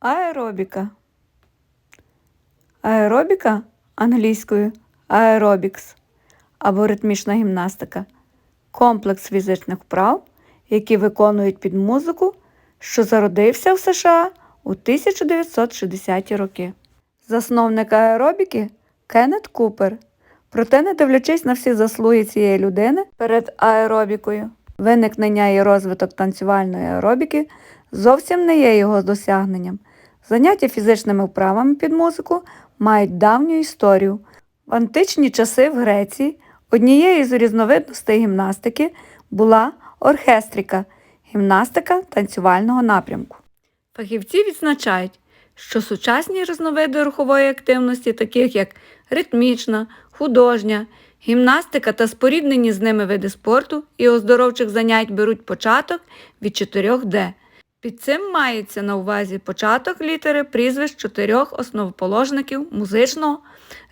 Аеробіка. Аеробіка англійською аеробікс або ритмічна гімнастика комплекс фізичних вправ, які виконують під музику, що зародився в США у 1960-ті роки. Засновник аеробіки Кеннет Купер. Проте, не дивлячись на всі заслуги цієї людини перед аеробікою, виникнення і розвиток танцювальної аеробіки зовсім не є його досягненням. Заняття фізичними вправами під музику мають давню історію. В античні часи в Греції однією з різновидностей гімнастики була оркестрика гімнастика танцювального напрямку. Фахівці відзначають, що сучасні різновиди рухової активності, таких як ритмічна, художня, гімнастика та споріднені з ними види спорту і оздоровчих занять беруть початок від 4D. Під цим мається на увазі початок літери прізвищ чотирьох основоположників музичного,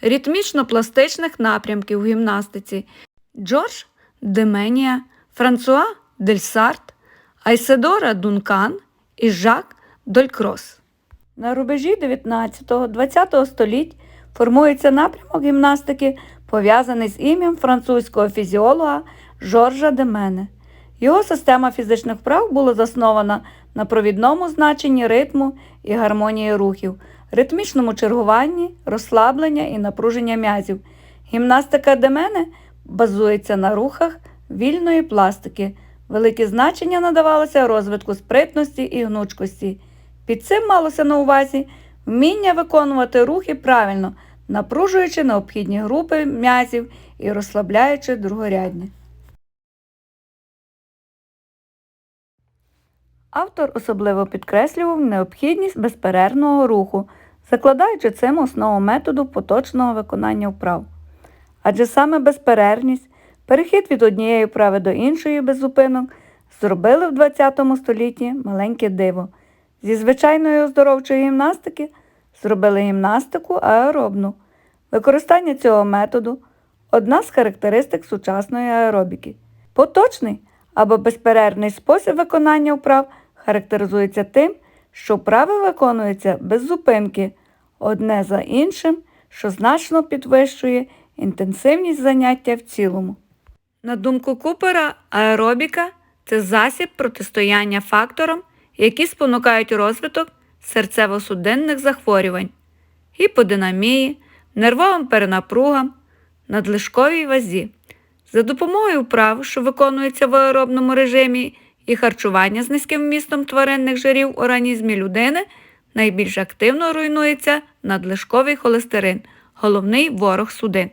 ритмічно-пластичних напрямків в гімнастиці Джордж Деменія, Франсуа Дельсарт, Айседора Дункан і Жак Долькрос. На рубежі 19-20 століть формується напрямок гімнастики, пов'язаний з ім'ям французького фізіолога Жоржа Демене. Його система фізичних вправ була заснована на провідному значенні ритму і гармонії рухів, ритмічному чергуванні, розслаблення і напруження м'язів. Гімнастика Демене базується на рухах вільної пластики. Велике значення надавалося розвитку спритності і гнучкості. Під цим малося на увазі вміння виконувати рухи правильно, напружуючи необхідні групи м'язів і розслабляючи другорядні. Автор особливо підкреслював необхідність безперервного руху, закладаючи цим основу методу поточного виконання вправ. Адже саме безперервність, перехід від однієї вправи до іншої без зупинок зробили в ХХ столітті маленьке диво. Зі звичайної оздоровчої гімнастики зробили гімнастику аеробну. Використання цього методу одна з характеристик сучасної аеробіки. Поточний або безперервний спосіб виконання вправ характеризується тим, що вправи виконуються без зупинки одне за іншим, що значно підвищує інтенсивність заняття в цілому. На думку Купера, аеробіка це засіб протистояння факторам, які спонукають розвиток серцево-судинних захворювань, гіподинамії, нервовим перенапругам, надлишковій вазі. За допомогою вправ, що виконуються в аеробному режимі, і харчування з низьким вмістом тваринних жирів в організмі людини, найбільш активно руйнується надлишковий холестерин, головний ворог судин.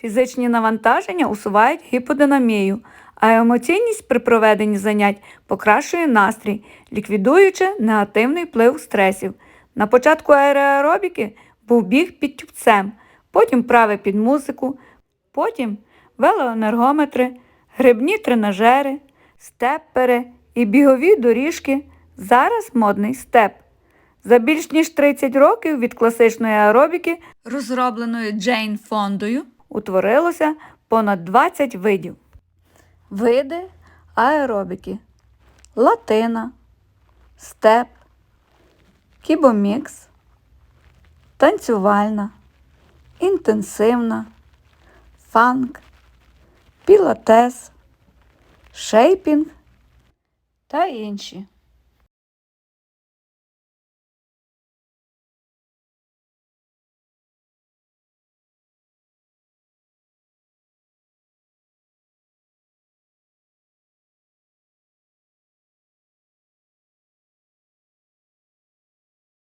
Фізичні навантаження усувають гіподинамію, а емоційність при проведенні занять покращує настрій, ліквідуючи негативний вплив стресів. На початку аеробіки був біг під тюбцем, потім вправи під музику, потім велоенергометри, грибні тренажери, степпери і бігові доріжки. Зараз модний степ. За більш ніж 30 років від класичної аеробіки, розробленої Джейн Фондою, утворилося понад 20 видів. Види аеробіки латина, степ, кібомікс, танцювальна, інтенсивна, фанк, пілатес, шейпінг та інші.